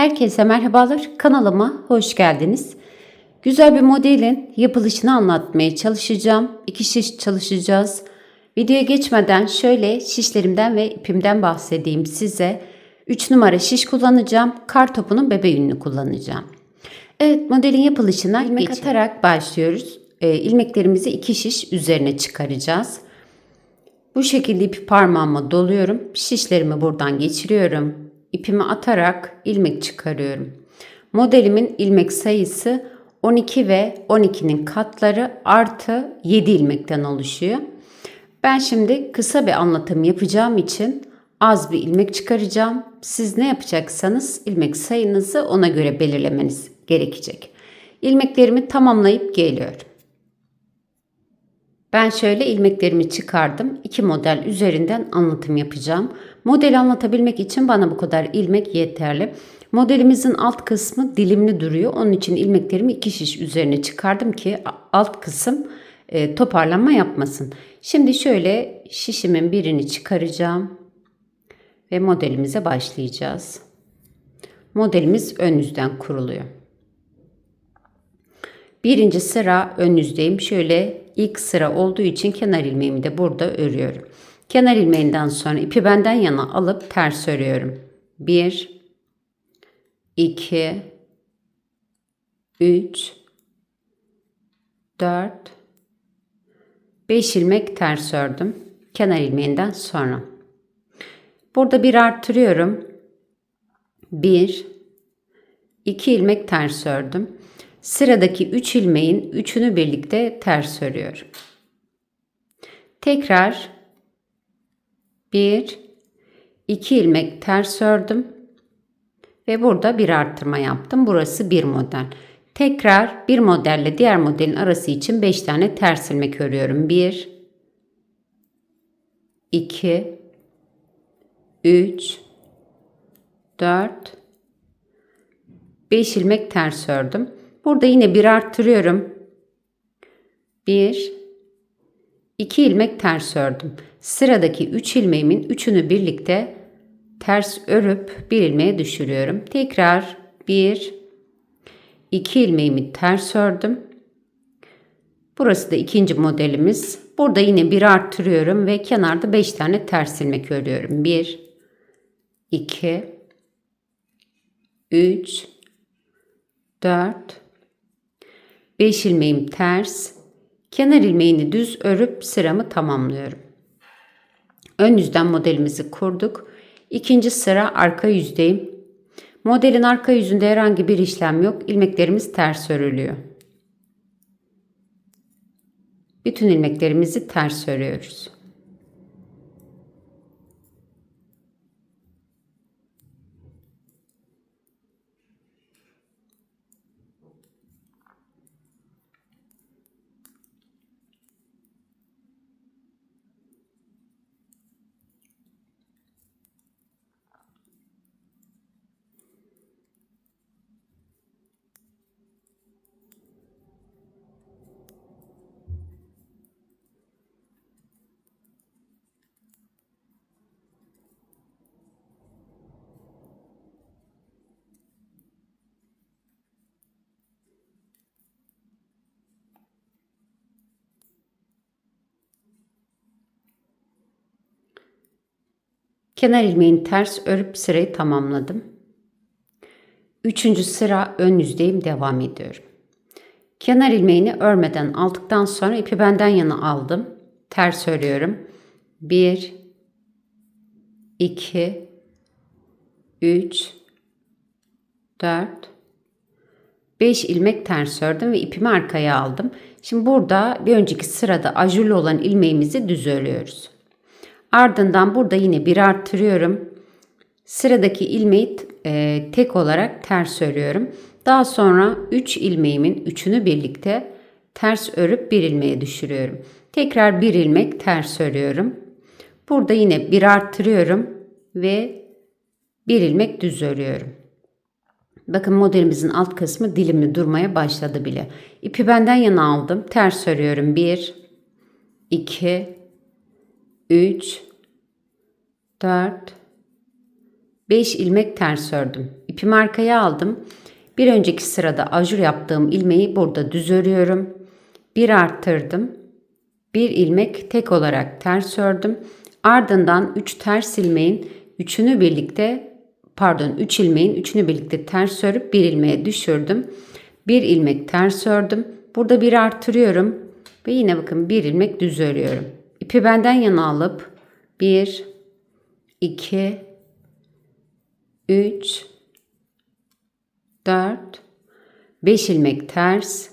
Herkese merhabalar. Kanalıma hoş geldiniz. Güzel bir modelin yapılışını anlatmaya çalışacağım. İki şiş çalışacağız. Videoya geçmeden şöyle şişlerimden ve ipimden bahsedeyim size. 3 numara şiş kullanacağım. Kar topunun bebe yününü kullanacağım. Evet modelin yapılışına ilmek atarak başlıyoruz. Ee, ilmeklerimizi iki şiş üzerine çıkaracağız. Bu şekilde ipi parmağıma doluyorum. Şişlerimi buradan geçiriyorum. İpimi atarak ilmek çıkarıyorum. Modelimin ilmek sayısı 12 ve 12'nin katları artı 7 ilmekten oluşuyor. Ben şimdi kısa bir anlatım yapacağım için az bir ilmek çıkaracağım. Siz ne yapacaksanız ilmek sayınızı ona göre belirlemeniz gerekecek. İlmeklerimi tamamlayıp geliyorum. Ben şöyle ilmeklerimi çıkardım. İki model üzerinden anlatım yapacağım. Modeli anlatabilmek için bana bu kadar ilmek yeterli. Modelimizin alt kısmı dilimli duruyor. Onun için ilmeklerimi iki şiş üzerine çıkardım ki alt kısım e, toparlanma yapmasın. Şimdi şöyle şişimin birini çıkaracağım ve modelimize başlayacağız. Modelimiz ön yüzden kuruluyor. Birinci sıra ön yüzdeyim. Şöyle ilk sıra olduğu için kenar ilmeğimi de burada örüyorum. Kenar ilmeğinden sonra ipi benden yana alıp ters örüyorum. 1 2 3 4 5 ilmek ters ördüm. Kenar ilmeğinden sonra. Burada bir arttırıyorum. 1 2 ilmek ters ördüm. Sıradaki 3 ilmeğin üçünü birlikte ters örüyorum. Tekrar 1 2 ilmek ters ördüm ve burada bir arttırma yaptım. Burası bir model. Tekrar bir modelle diğer modelin arası için 5 tane ters ilmek örüyorum. 1 2 3 4 5 ilmek ters ördüm. Burada yine bir arttırıyorum. 1 2 ilmek ters ördüm. Sıradaki 3 ilmeğimin üçünü birlikte ters örüp bir ilmeğe düşürüyorum. Tekrar 1 2 ilmeğimi ters ördüm. Burası da ikinci modelimiz. Burada yine bir arttırıyorum ve kenarda 5 tane ters ilmek örüyorum. 1 2 3 4 5 ilmeğim ters, kenar ilmeğini düz örüp sıramı tamamlıyorum. Ön yüzden modelimizi kurduk. İkinci sıra arka yüzdeyim. Modelin arka yüzünde herhangi bir işlem yok. İlmeklerimiz ters örülüyor. Bütün ilmeklerimizi ters örüyoruz. Kenar ilmeğini ters örüp sırayı tamamladım. Üçüncü sıra ön yüzdeyim devam ediyorum. Kenar ilmeğini örmeden aldıktan sonra ipi benden yana aldım. Ters örüyorum. 1 2 3 4 5 ilmek ters ördüm ve ipimi arkaya aldım. Şimdi burada bir önceki sırada ajurlu olan ilmeğimizi düz örüyoruz. Ardından burada yine bir arttırıyorum. Sıradaki ilmeği e, tek olarak ters örüyorum. Daha sonra 3 ilmeğimin üçünü birlikte ters örüp bir ilmeğe düşürüyorum. Tekrar bir ilmek ters örüyorum. Burada yine bir arttırıyorum ve bir ilmek düz örüyorum. Bakın modelimizin alt kısmı dilimli durmaya başladı bile. İpi benden yana aldım. Ters örüyorum. 1 2 3 4 5 ilmek ters ördüm. İpi İpimi arkaya aldım. Bir önceki sırada ajur yaptığım ilmeği burada düz örüyorum. Bir arttırdım. Bir ilmek tek olarak ters ördüm. Ardından 3 ters ilmeğin üçünü birlikte pardon 3 ilmeğin üçünü birlikte ters örüp bir ilmeğe düşürdüm. Bir ilmek ters ördüm. Burada bir artırıyorum ve yine bakın bir ilmek düz örüyorum. İpi benden yana alıp 1 2 3 4 5 ilmek ters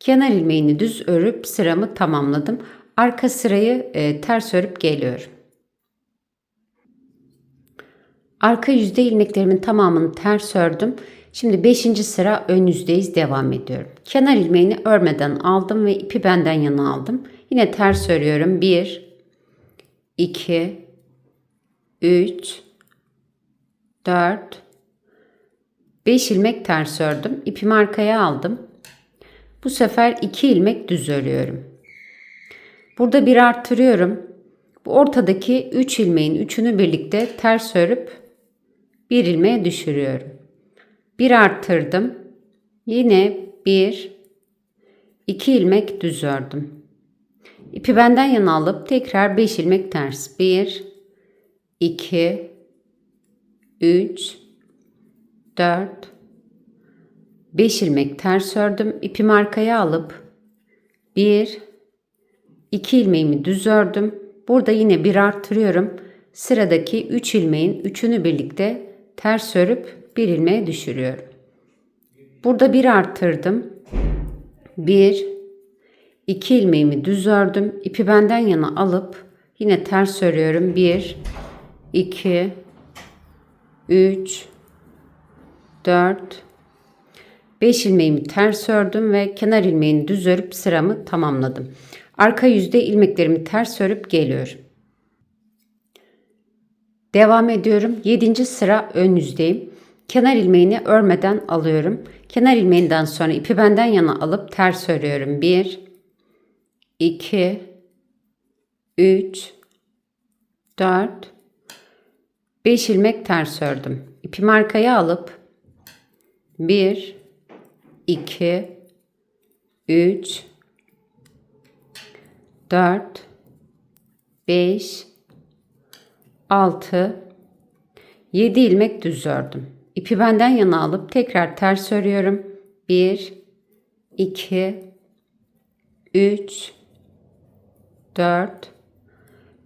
kenar ilmeğini düz örüp sıramı tamamladım. Arka sırayı e, ters örüp geliyorum. Arka yüzde ilmeklerimin tamamını ters ördüm. Şimdi 5. sıra ön yüzdeyiz devam ediyorum. Kenar ilmeğini örmeden aldım ve ipi benden yana aldım. Yine ters örüyorum. 1 2 3 4 5 ilmek ters ördüm. İpimi arkaya aldım. Bu sefer 2 ilmek düz örüyorum. Burada bir arttırıyorum. Bu ortadaki 3 ilmeğin üçünü birlikte ters örüp bir ilmeğe düşürüyorum. Bir arttırdım. Yine bir, iki ilmek düz ördüm. İpi benden yana alıp tekrar 5 ilmek ters. 1, 2, 3, 4, 5 ilmek ters ördüm. İpimi arkaya alıp 1, 2 ilmeğimi düz ördüm. Burada yine bir arttırıyorum. Sıradaki 3 ilmeğin üçünü birlikte ters örüp bir ilmeğe düşürüyorum. Burada bir arttırdım. 1 2 ilmeğimi düz ördüm. İpi benden yana alıp yine ters örüyorum. 1 2 3 4 5 ilmeğimi ters ördüm ve kenar ilmeğini düz örüp sıramı tamamladım. Arka yüzde ilmeklerimi ters örüp geliyorum. Devam ediyorum. 7. sıra ön yüzdeyim. Kenar ilmeğini örmeden alıyorum. Kenar ilmeğinden sonra ipi benden yana alıp ters örüyorum. 1 2 3 4 5 ilmek ters ördüm. İpimi arkaya alıp 1 2 3 4 5 6 7 ilmek düz ördüm. İpi benden yana alıp tekrar ters örüyorum. 1 2 3 4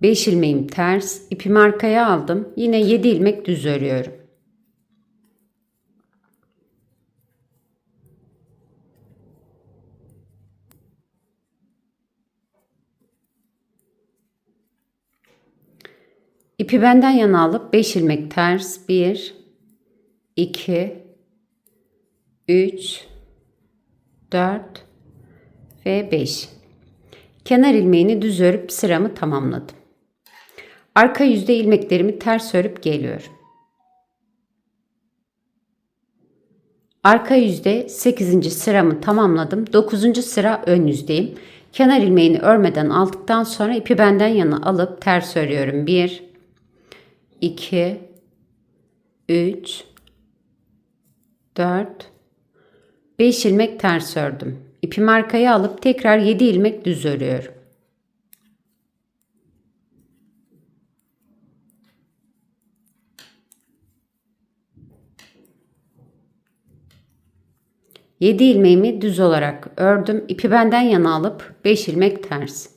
5 ilmeğim ters, ipimi arkaya aldım. Yine 7 ilmek düz örüyorum. İpi benden yana alıp 5 ilmek ters 1 2 3 4 ve 5. Kenar ilmeğini düz örüp sıramı tamamladım. Arka yüzde ilmeklerimi ters örüp geliyorum. Arka yüzde 8. sıramı tamamladım. 9. sıra ön yüzdeyim. Kenar ilmeğini örmeden aldıktan sonra ipi benden yana alıp ters örüyorum. 1 2 3 4 5 ilmek ters ördüm. İpimi arkaya alıp tekrar 7 ilmek düz örüyorum. Yedi ilmeğimi düz olarak ördüm. İpi benden yana alıp 5 ilmek ters.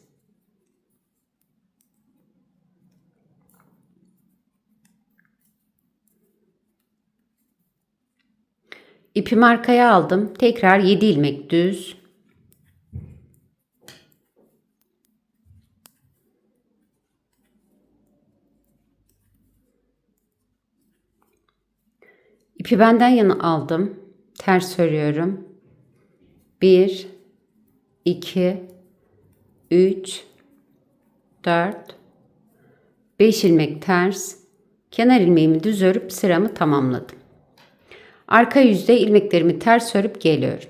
İpimi arkaya aldım. Tekrar 7 ilmek düz. İpi benden yana aldım. Ters örüyorum. 1 2 3 4 5 ilmek ters. Kenar ilmeğimi düz örüp sıramı tamamladım. Arka yüzde ilmeklerimi ters örüp geliyorum.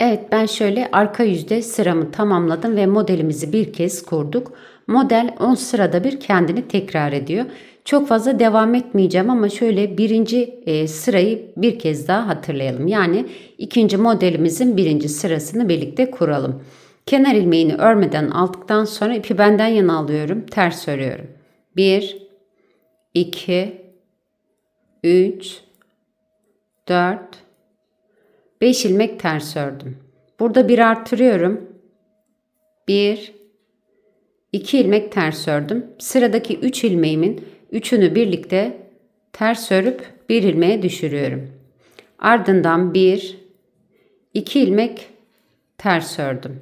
Evet ben şöyle arka yüzde sıramı tamamladım ve modelimizi bir kez kurduk. Model 10 sırada bir kendini tekrar ediyor. Çok fazla devam etmeyeceğim ama şöyle birinci e, sırayı bir kez daha hatırlayalım. Yani ikinci modelimizin birinci sırasını birlikte kuralım. Kenar ilmeğini örmeden aldıktan sonra ipi benden yana alıyorum. Ters örüyorum. 1 2 3 4 5 ilmek ters ördüm. Burada bir artırıyorum. 1 2 ilmek ters ördüm. Sıradaki 3 ilmeğimin üçünü birlikte ters örüp bir ilmeğe düşürüyorum. Ardından 1 2 ilmek ters ördüm.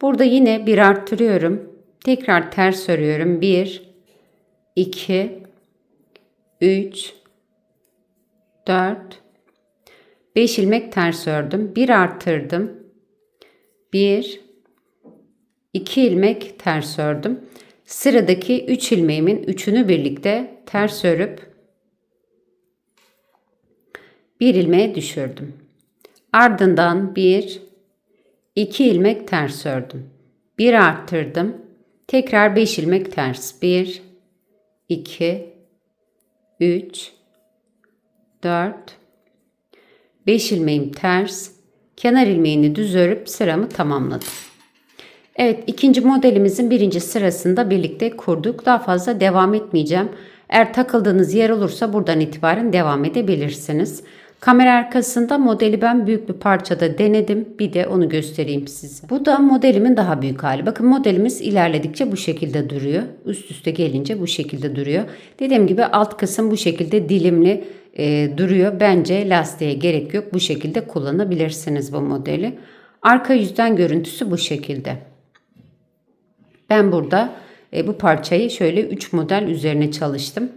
Burada yine bir arttırıyorum. Tekrar ters örüyorum. 1 2 3 4 5 ilmek ters ördüm. Bir arttırdım. 1 2 ilmek ters ördüm. Sıradaki 3 ilmeğimin üçünü birlikte ters örüp bir ilmeğe düşürdüm. Ardından 1 2 ilmek ters ördüm. Bir arttırdım. Tekrar 5 ilmek ters. 1 2 3 4 5 ilmeğim ters. Kenar ilmeğini düz örüp sıramı tamamladım. Evet ikinci modelimizin birinci sırasında birlikte kurduk. Daha fazla devam etmeyeceğim. Eğer takıldığınız yer olursa buradan itibaren devam edebilirsiniz. Kamera arkasında modeli ben büyük bir parçada denedim. Bir de onu göstereyim size. Bu da modelimin daha büyük hali. Bakın modelimiz ilerledikçe bu şekilde duruyor. Üst üste gelince bu şekilde duruyor. Dediğim gibi alt kısım bu şekilde dilimli e, duruyor. Bence lastiğe gerek yok. Bu şekilde kullanabilirsiniz bu modeli. Arka yüzden görüntüsü bu şekilde. Ben burada e, bu parçayı şöyle 3 model üzerine çalıştım.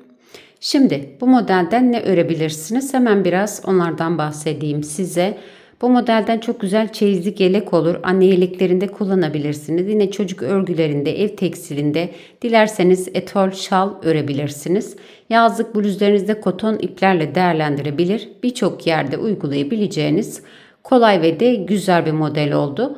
Şimdi bu modelden ne örebilirsiniz? Hemen biraz onlardan bahsedeyim size. Bu modelden çok güzel çeyizlik yelek olur. Anne yeleklerinde kullanabilirsiniz. Yine çocuk örgülerinde, ev tekstilinde dilerseniz etol şal örebilirsiniz. Yazlık bluzlarınızda koton iplerle değerlendirebilir. Birçok yerde uygulayabileceğiniz kolay ve de güzel bir model oldu.